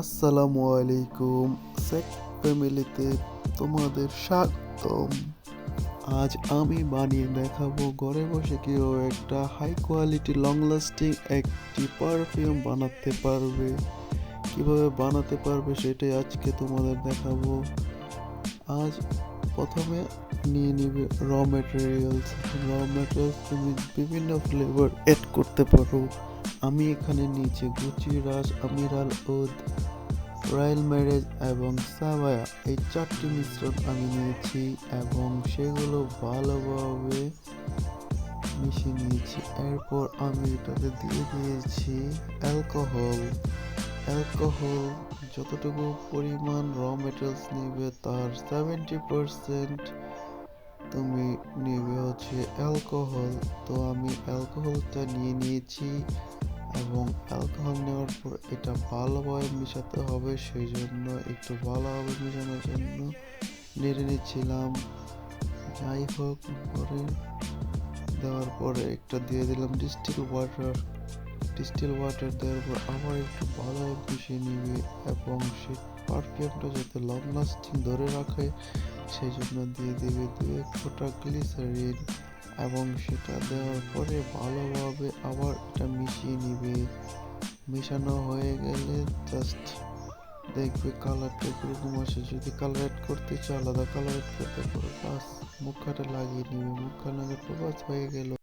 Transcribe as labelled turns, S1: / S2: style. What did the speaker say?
S1: আসসালামু আলাইকুম সেক ফ্যামিলিতে তোমাদের স্বাগতম। আজ আমি বানিয়ে দেখাবো ঘরে বসে কেউ একটা হাই কোয়ালিটি লং লাস্টিং একটি পারফিউম বানাতে পারবে। কীভাবে বানাতে পারবে সেটাই আজকে তোমাদের দেখাবো। আজ প্রথমে নিয়ে নিবে র মেটেরিয়ালস র মেটেরিয়ালস তুমি বিভিন্ন ফ্লেভার অ্যাড করতে পারো। আমি এখানে নিয়েছি গুচি রাজ আমিরাল উদ, রয়্যাল ম্যারেজ এবং সাবায়া এই চারটি মিশ্রণ আমি নিয়েছি এবং সেগুলো ভালোভাবে মিশিয়ে নিয়েছি। এরপর আমি এটাতে দিয়ে দিয়েছি অ্যালকোহল অ্যালকোহল যতটুকু পরিমাণ র মেটেরিয়ালস নেবে তার সেভেন্টি পারসেন্ট তুমি নেবে হচ্ছে অ্যালকোহল তো আমি অ্যালকোহলটা নিয়ে নিয়েছি এবং অ্যালকোহল নেওয়ার পর এটা ভালোভাবে মেশাতে হবে সেই জন্য একটু ভালোভাবে মেশানোর জন্য নেড়ে নিচ্ছিলাম। যাই হোক পরে দেওয়ার পরে একটা দিয়ে দিলাম ডিস্টিল ওয়াটার ডিস্টিল ওয়াটার দেওয়ার পর আবার একটু ভালোভাবে মিশিয়ে নিবে এবং সে পারফিউমটা যাতে লং লাস্টিং ধরে রাখে সেই জন্য দিয়ে দেবে দু এক ফোঁটা গ্লিসারিন এবং সেটা দেওয়ার পরে ভালোভাবে আবার এটা মিশিয়ে নিবে। মেশানো হয়ে গেলে জাস্ট দেখবে কালারটা কীরকম আসে। যদি কালার অ্যাড করতে চাও, আলাদা কালার অ্যাড করতে পারো। বাস মুখটা লাগিয়ে নিবে। মুখটা লাগার পর বাস হয়ে গেল।